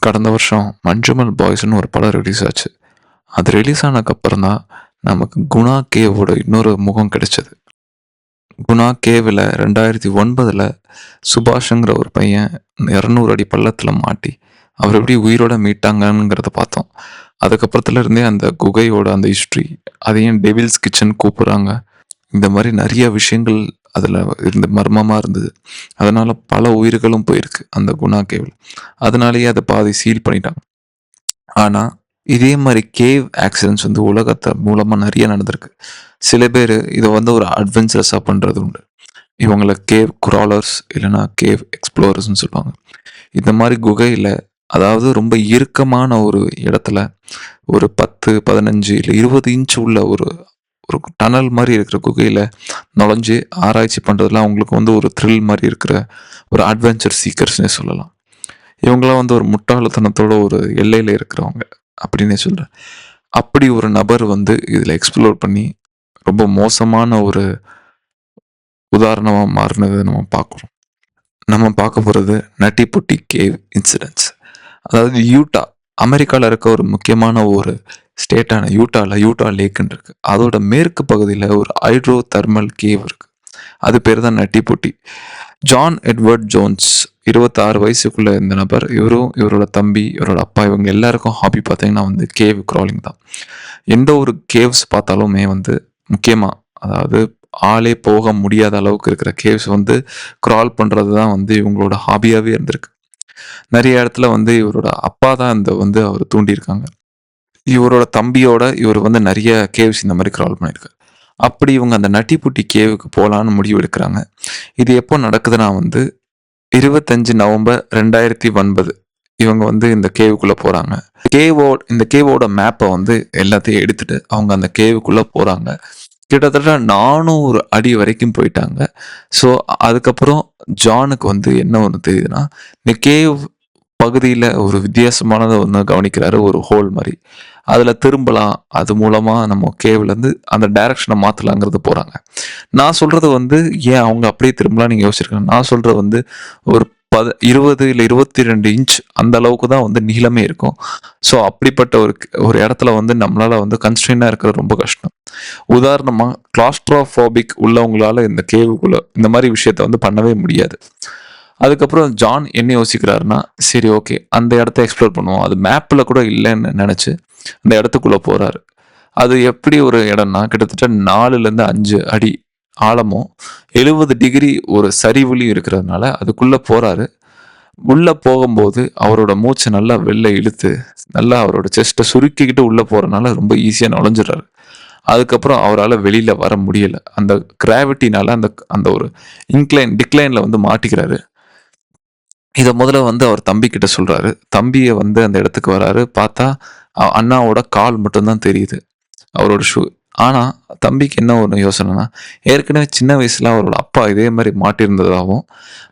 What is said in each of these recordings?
கடந்த வருஷம் மஞ்சுமல் பாய்ஸ்னு ஒரு படம் ரிலீஸ் ஆச்சு. அது ரிலீஸ் ஆனதுக்கப்புறம் தான் நமக்கு குணா கேவோட இன்னொரு முகம் கிடைச்சது. குணா கேவில் ரெண்டாயிரத்தி ஒன்பதில் சுபாஷுங்கிற ஒரு பையன் இரநூறு அடி பள்ளத்தில் மாட்டி அவர் எப்படி உயிரோட மீட்டாங்கங்கிறத பார்த்தோம். அதுக்கப்புறத்துல இருந்தே அந்த குகையோட அந்த ஹிஸ்ட்ரி அதையும் டெவில்ஸ் கிச்சன் கூப்பிட்றாங்க. இந்த மாதிரி நிறைய விஷயங்கள் அதில் இருந்து மர்மமாக இருந்தது. அதனால் பல உயிர்களும் போயிருக்கு அந்த குணா கேவில். அதனாலேயே அதை பாதி சீல் பண்ணிட்டாங்க. ஆனால் இதே மாதிரி கேவ் ஆக்சிடென்ட்ஸ் வந்து உலகத்தை மூலமாக நிறைய நடந்திருக்கு. சில பேர் இதை வந்து ஒரு அட்வென்ச்சரஸாக பண்ணுறது உண்டு. இவங்களை கேவ் குராலர்ஸ் இல்லைன்னா கேவ் எக்ஸ்ப்ளோரர்ஸ்னு சொல்லுவாங்க. இந்த மாதிரி குகையில் அதாவது ரொம்ப இறுக்கமான ஒரு இடத்துல ஒரு பத்து பதினஞ்சு இல்லை இருபது இன்ச் உள்ள ஒரு ஒரு டனல் மாதிரி இருக்கிற குகையில் நுழைஞ்சு ஆராய்ச்சி பண்ணுறதுலாம் அவங்களுக்கு வந்து ஒரு த்ரில் மாதிரி இருக்கிற ஒரு அட்வென்ச்சர் சீக்கர்ஸ்னே சொல்லலாம். இவங்களாம் வந்து ஒரு முட்டாள்தனத்தோட ஒரு எல்லையில் இருக்கிறவங்க அப்படின்னே சொல்கிறேன் அப்படி ஒரு நபர் வந்து இதில் எக்ஸ்ப்ளோர் பண்ணி ரொம்ப மோசமான ஒரு உதாரணமாக மாறினதை நம்ம பார்க்குறோம். நம்ம பார்க்க போகிறது நட்டி பொட்டி கேவ் இன்சிடென்ட்ஸ் அதாவது யூட்டா அமெரிக்காவில் இருக்க ஒரு முக்கியமான ஒரு ஸ்டேட்டான யூட்டாவில் யூட்டா லேக்குன்னு இருக்குது அதோட மேற்கு பகுதியில் ஒரு ஹைட்ரோ தெர்மல் கேவ் இருக்குது அது பேர் தான் நட்டிப்புட்டி. ஜான் எட்வர்ட் ஜோன்ஸ் இருபத்தாறு வயசுக்குள்ளே இந்த நபர் இவரும் இவரோட தம்பி இவரோட அப்பா இவங்க எல்லாருக்கும் ஹாபி பார்த்தீங்கன்னா வந்து கேவ் க்ராலிங் தான். எந்த ஒரு கேவ்ஸ் பார்த்தாலுமே வந்து முக்கியமாக அதாவது ஆளே போக முடியாத அளவுக்கு இருக்கிற கேவ்ஸ் வந்து க்ரால் பண்ணுறது தான் வந்து இவங்களோட ஹாபியாகவே இருந்திருக்கு. நிறைய இடத்துல வந்து இவரோட அப்பா தான் இந்த வந்து அவர் தூண்டியிருக்காங்க. இவரோட தம்பியோட இவர் வந்து நிறைய கேவ்ஸ் இந்த மாதிரி க்ரால் பண்ணியிருக்காரு. அப்படி இவங்க அந்த நட்டிப்புட்டி கேவுக்கு போகலான்னு முடிவு எடுக்கிறாங்க. இது எப்போ நடக்குதுன்னா வந்து இருபத்தஞ்சு நவம்பர் ரெண்டாயிரத்தி ஒன்பது இவங்க வந்து இந்த கேவுக்குள்ளே போகிறாங்க கேவோ இந்த கேவோட மேப்பை வந்து எல்லாத்தையும் எடுத்துட்டு அவங்க அந்த கேவுக்குள்ளே போகிறாங்க கிட்டத்தட்ட நானூறு அடி வரைக்கும் போயிட்டாங்க. ஸோ அதுக்கப்புறம் ஜானுக்கு வந்து என்ன ஒன்று தெரியுதுன்னா இந்த கேவ் பகுதியில் ஒரு வித்தியாசமானதை ஒன்று கவனிக்கிறாரு ஒரு ஹோல் மாதிரி. அதில் திரும்பலாம் அது மூலமாக நம்ம கேவ்லேருந்து அந்த டைரக்ஷனை மாற்றலாங்கிறது போகிறாங்க நான் சொல்கிறது வந்து ஏன் அவங்க அப்படியே திரும்பலாம் நீங்கள் யோசிச்சிருக்கேன் நான் சொல்கிறது வந்து ஒரு பத இருபது இல்லை இருபத்தி ரெண்டு இன்ச் அந்த அளவுக்கு தான் வந்து நீளமே இருக்கும். ஸோ அப்படிப்பட்ட ஒரு ஒரு இடத்துல வந்து நம்மளால் வந்து கன்ஸ்ட்ரெயினாக இருக்கிறது ரொம்ப கஷ்டம். உதாரணமாக கிளாஸ்ட்ரோஃபோபிக் உள்ளவங்களால இந்த கேவுக்குள்ள இந்த மாதிரி விஷயத்த வந்து பண்ணவே முடியாது. அதுக்கப்புறம் ஜான் என்ன யோசிக்கிறாருன்னா சரி ஓகே அந்த இடத்த எக்ஸ்ப்ளோர் பண்ணுவோம். அது மேப்பில் கூட இல்லைன்னு நினச்சி அந்த இடத்துக்குள்ளே போகிறாரு அது எப்படி ஒரு இடம்னா கிட்டத்தட்ட நாலுலேருந்து அஞ்சு அடி ஆழமும் எழுபது டிகிரி ஒரு சரிவுலையும் இருக்கிறதுனால அதுக்குள்ளே போகிறாரு உள்ளே போகும்போது அவரோட மூச்சை நல்லா வெளில இழுத்து நல்லா அவரோட செஸ்ட்டை சுருக்கிக்கிட்டு உள்ளே போகிறனால ரொம்ப ஈஸியாக நுழைஞ்சிடுறாரு. அதுக்கப்புறம் அவரால் வெளியில் வர முடியல. அந்த கிராவிட்டினால அந்த அந்த ஒரு இன்க்ளைன் டிக்ளைனில் வந்து மாட்டிக்கிறாரு. இதை முதல்ல வந்து அவர் தம்பி கிட்ட தம்பியை வந்து அந்த இடத்துக்கு வராரு. பார்த்தா அண்ணாவோட கால் மட்டும்தான் தெரியுது. அவரோட ஷூ ஆனால் தம்பிக்கு என்ன ஒரு யோசனைனா ஏற்கனவே சின்ன வயசில் அவரோட அப்பா இதே மாதிரி மாட்டியிருந்ததாகவும்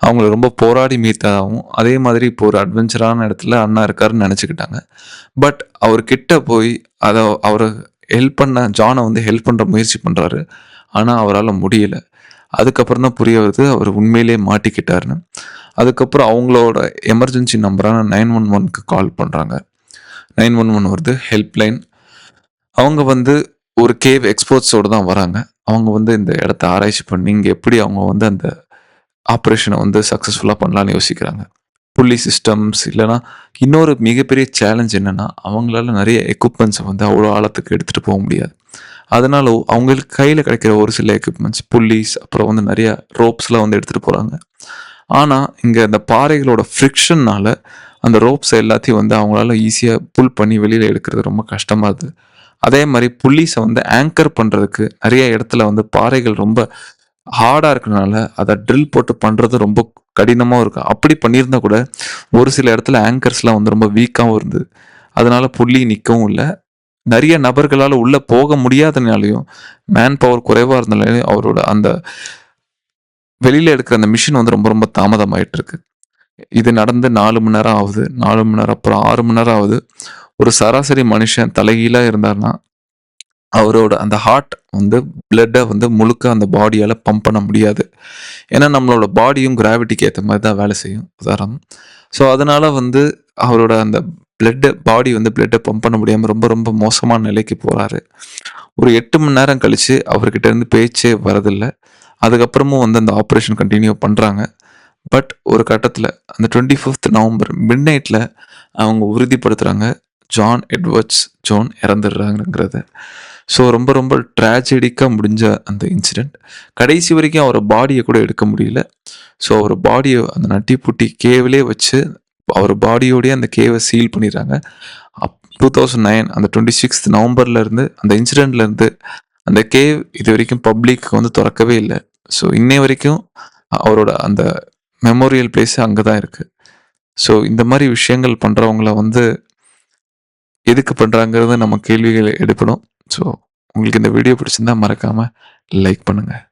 அவங்கள ரொம்ப போராடி மீத்ததாகவும் அதே மாதிரி இப்போ ஒரு அட்வென்ச்சரான இடத்துல அண்ணா இருக்காருன்னு நினச்சிக்கிட்டாங்க. பட் அவர் கிட்ட போய் அதை அவரை ஹெல்ப் பண்ண ஜானை வந்து ஹெல்ப் பண்ணுற முயற்சி பண்ணுறாரு ஆனால் அவரால் முடியல. அதுக்கப்புறம் தான் புரிய வருது அவர் உண்மையிலேயே மாட்டிக்கிட்டாருன்னு. அதுக்கப்புறம் அவங்களோட எமர்ஜென்சி நம்பரான நைன் ஒன் ஒன்க்கு கால் பண்ணுறாங்க நைன் ஒன் ஒன் வருது ஹெல்ப்லைன் அவங்க வந்து ஒரு கேவ் எக்ஸ்போர்ட்ஸோடு தான் வராங்க. அவங்க வந்து இந்த இடத்த ஆராய்ச்சி பண்ணி இங்கே எப்படி அவங்க வந்து அந்த ஆப்ரேஷனை வந்து சக்ஸஸ்ஃபுல்லாக பண்ணலான்னு யோசிக்கிறாங்க. புள்ளி சிஸ்டம்ஸ் இல்லைனா இன்னொரு மிகப்பெரிய சேலஞ்ச் என்னன்னா அவங்களால நிறைய எக்யூப்மெண்ட்ஸை வந்து அவ்வளோ ஆழத்துக்கு எடுத்துகிட்டு போக முடியாது. அதனால அவங்களுக்கு கையில் கிடைக்கிற ஒரு சில எக்யூப்மெண்ட்ஸ் புள்ளிஸ் அப்புறம் வந்து நிறைய ரோப்ஸ்லாம் வந்து எடுத்துகிட்டு போகிறாங்க ஆனால் இங்கே அந்த பாறைகளோட ஃப்ரிக்ஷன்னால் அந்த ரோப்ஸ் எல்லாத்தையும் வந்து அவங்களால ஈஸியாக புல் பண்ணி வெளியில் எடுக்கிறது ரொம்ப கஷ்டமாக இருக்குது அதே மாதிரி புள்ளிஸை வந்து ஆங்கர் பண்ணுறதுக்கு நிறைய இடத்துல வந்து பாறைகள் ரொம்ப ஹார்டாக இருக்கிறனால அதை ட்ரில் போட்டு பண்ணுறது ரொம்ப கடினமாகவும் இருக்கும் அப்படி பண்ணியிருந்தா கூட ஒரு சில இடத்துல ஆங்கர்ஸ்லாம் வந்து ரொம்ப வீக்காகவும் இருந்தது. அதனால புள்ளி நிற்கவும் இல்லை. நிறைய நபர்களால் உள்ளே போக முடியாதனாலையும் மேன் பவர் குறைவாக இருந்தனாலையும் அவரோட அந்த வெளியில் எடுக்கிற அந்த மிஷின் வந்து ரொம்ப ரொம்ப தாமதமாயிட்டு இருக்கு இது நடந்து நாலு மணி நேரம் ஆகுது. நாலு மணி நேரம் அப்புறம் ஆறு மணி நேரம் ஆகுது. ஒரு சராசரி மனுஷன் தலைகீழாக இருந்தார்னா அவரோட அந்த ஹார்ட் வந்து பிளட்டை வந்து முழுக்க அந்த பாடியால் பம்ப் பண்ண முடியாது. ஏன்னா நம்மளோட பாடியும் கிராவிட்டிக்கு ஏற்ற மாதிரி தான் வேலை செய்யும். உதாரணம். ஸோ அதனால் வந்து அவரோட அந்த பிளட்டு பாடி வந்து பிளட்டை பம்ப் பண்ண முடியாமல் ரொம்ப ரொம்ப மோசமான நிலைக்கு போகிறாரு ஒரு எட்டு மணி நேரம் கழிச்சு அவர்கிட்ட இருந்து பேச்சே வரதில்லை. அதுக்கப்புறமும் வந்து அந்த ஆப்ரேஷன் கண்டினியூ பண்ணுறாங்க பட் ஒரு கட்டத்தில் அந்த 25த் நவம்பர் மிட் நைட்டில் அவங்க உறுதிப்படுத்துகிறாங்க ஜான் எட்வர்ட்ஸ் ஜோன் இறந்துடுறாங்கங்கிறத. ஸோ ரொம்ப ரொம்ப ட்ராஜடிக்காக முடிஞ்ச அந்த இன்சிடெண்ட் கடைசி வரைக்கும் அவரை பாடியை கூட எடுக்க முடியல. ஸோ அவர் பாடியை அந்த நட்டிப்புட்டி கேவிலே வச்சு அவர் பாடியோடையே அந்த கேவை சீல் பண்ணிடுறாங்க. அப் 2009 அந்த டுவெண்ட்டி சிக்ஸ்த் நவம்பர்லேருந்து அந்த இன்சிடெண்ட்லேருந்து அந்த கேவ் இது வரைக்கும் பப்ளிக் வந்து திறக்கவே இல்லை ஸோ இன்னை வரைக்கும் அவரோட அந்த மெமோரியல் பிளேஸ் அங்கே தான் இருக்குது ஸோ இந்த மாதிரி விஷயங்கள் பண்ணுறவங்கள வந்து எதுக்கு பண்ணுறாங்கிறது நம்ம கேள்விகள் எழுப்பணும். ஸோ உங்களுக்கு இந்த வீடியோ பிடிச்சிருந்தா மறக்காமல் லைக் பண்ணுங்கள்